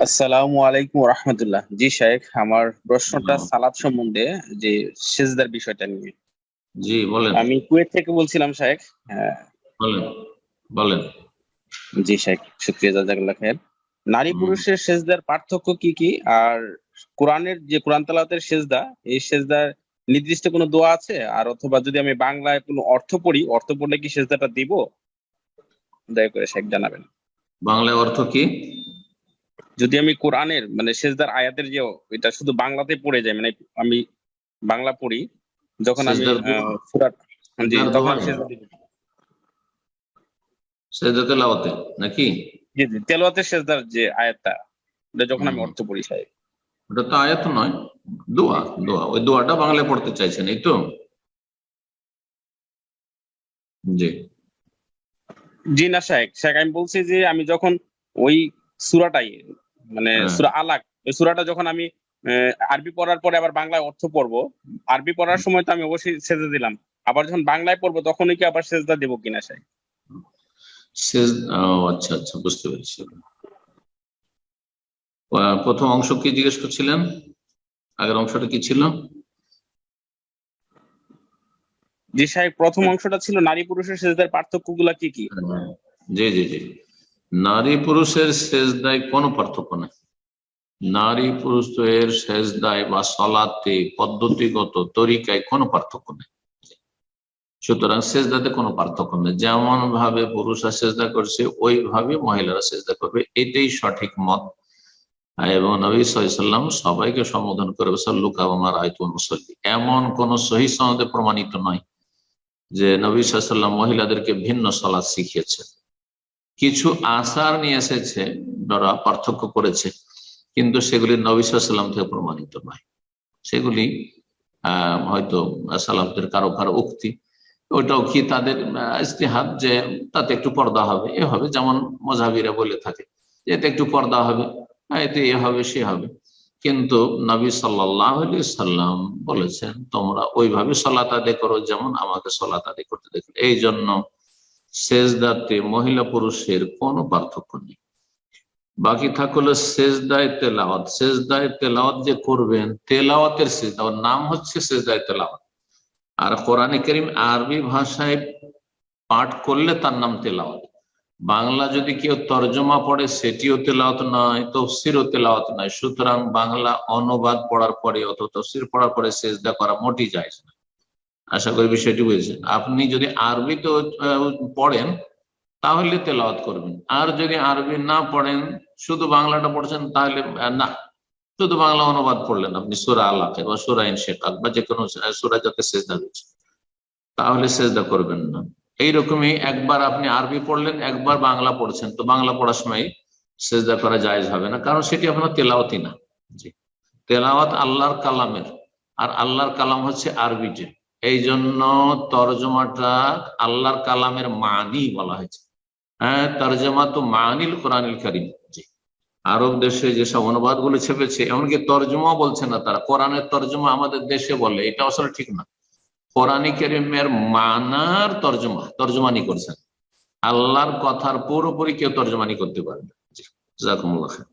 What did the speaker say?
আসসালামু আলাইকুম রহমতুল্লাহ জি শেখ আমার প্রশ্নটা সালাদ সম্বন্ধে যে সেজদার বিষয়টা নিয়ে। জি বলেন। আমি কুয়েত থেকে বলছিলাম শেখ হ্যাঁ। বলেন বলেন। জি শেখ শুক্রিয়া জাজাকাল্লাহ খায়ের। নারী পুরুষের সেজদার পার্থক্য কি কি? আর কোরআনের যে কোরআন তালাতের সেজদা এই সেজদার নির্দিষ্ট কোনো দোয়া আছে? আর অথবা যদি আমি বাংলায় কোনো অর্থ পড়ি অর্থ পড়লে কি সেজদাটা দিব? দয়া করে শেখ জানাবেন। বাংলায় অর্থ কি? যদি আমি কোরআনের মানে সেজদার আয়াতের যে এটা শুধু বাংলাতে পড়ে যায় মানে আমি বাংলা পড়ি যখন আমি জি তখন সেজদা দিব। নাকি? জি জি তেলাওয়াতের সেজদার যে আয়াতটা এটা যখন আমি অর্থ পড়ি সাহেব। ওটা তো আয়াত নয় দোয়া দোয়া। ওই দোয়াটা বাংলায় পড়তে চাইছেন এই তো? জি। জি না শেখ শেখ আমি বলছি যে আমি যখন ওই সুরাটাই মানে হ্যাঁ। সুরা আলাক ওই সুরাটা যখন আমি আরবি পড়ার পরে আবার বাংলায় অর্থ পড়ব আরবি পড়ার সময় তো আমি অবশ্যই সেজে দিলাম। আবার যখন বাংলায় পড়ব তখনই কি আবার সেজদা দেবো কিনা সেজ আচ্ছা আচ্ছা বুঝতে পেরেছি। প্রথম অংশ কি জিজ্ঞেস করছিলেন? আগের অংশটা কি ছিল? জি সাহেব প্রথম অংশটা ছিল নারী পুরুষের সেজদার পার্থক্যগুলা কি? কি জি জি জি। নারী পুরুষের শেষদায় কোনো পার্থক্য নেই। নারী পুরুষের শেষদায় বা সলাতে পদ্ধতিগত তরিকায় কোনো পার্থক্য নেই। সুতরাং সেজদাতে কোনো পার্থক্য নেই। যেমন ভাবে পুরুষরা সেজদা করছে, ওইভাবে মহিলারা সেজদা করবে। এটাই সঠিক মত। এবং নবী সাল্লাম সবাইকে সম্বোধন করবে সাল্লুকা আমার আয়তুল মুসল্লি। এমন কোন সহি সনদে প্রমাণিত নয় যে নবী সাল্লাম মহিলাদেরকে ভিন্ন সলাদ শিখিয়েছেন। কিছু আসার নিয়ে এসেছে যারা পার্থক্য করেছে। কিন্তু সেগুলি নবী সাল্লাম থেকে প্রমাণিত নয়। সেগুলি হয়তো সালাফদের কারও কারও উক্তি। ওটাও কি তাদের আহ, ইস্তেহাদ যে তাতে একটু পর্দা হবে? এ হবে যেমন মজাবিরা বলে থাকে এতে একটু পর্দা হবে এতে এ হবে সে হবে। কিন্তু নবী সাল্লাহ সাল্লাম বলেছেন তোমরা ওইভাবে সলাত আদায় করো যেমন আমাকে সলাত আদায় করতে দেখো এই জন্য সেজদাতে মহিলা পুরুষের কোনো পার্থক্য নেই। বাকি থাকল সেজদায় তেলাওয়াত। সেজদায় তেলাওয়াত যে করবেন, তেলাওয়াতের সেজদা। ওর নাম হচ্ছে সেজদায় তেলাওয়াত। আর কোরআনে করিম আরবি ভাষায় পাঠ করলে তার নাম তেলাওয়াত। বাংলা যদি কেউ তর্জমা পড়ে, সেটিও তেলাওয়াত নয়, তফসিরও তেলাওয়াত নয়। সুতরাং বাংলা অনুবাদ পড়ার পরে অত তফসির পড়ার পরে সেজদা করা মোটি যায় না আশা করি বিষয়টি বুঝেছেন আপনি যদি আরবি তো পড়েন, তাহলে তেলাওয়াত করবেন। আর যদি আরবি না পড়েন, শুধু বাংলাটা পড়ছেন, তাহলে না। শুধু বাংলা অনুবাদ পড়লেন আপনি, সুরা আল্লাহের বা সুরা ইন ইনশেকাক বা যে কোনো সুরা যাতে সেজদা রয়েছে তাহলে সেজদা করবেন না। এইরকমই একবার আপনি আরবি পড়লেন, একবার বাংলা পড়ছেন, তো বাংলা পড়ার সময় সেজদা করা জায়েজ হবে না, কারণ সেটি আপনার তেলাওয়াতই না। জি। তেলাওয়াত আল্লাহর কালামের, আর আল্লাহর কালাম হচ্ছে আরবিতে এই জন্য তর্জমাটা আল্লাহর কালামের মানি বলা হয়েছে। হ্যাঁ তর্জমা তো মানিল কোরআনিল করিম। আরব দেশে যেসব অনুবাদগুলো ছেপেছে, এমনকি তর্জমা বলছে না তারা। কোরআনের তর্জমা আমাদের দেশে বলে, এটা আসলে ঠিক না। কোরআনী কেরিমের মানার তর্জমা, তর্জমানি করছেন আল্লাহর কথার পুরোপুরি কেউ তর্জমানি করতে পারবে জি জাজাকুমুল্লাহ খাইর।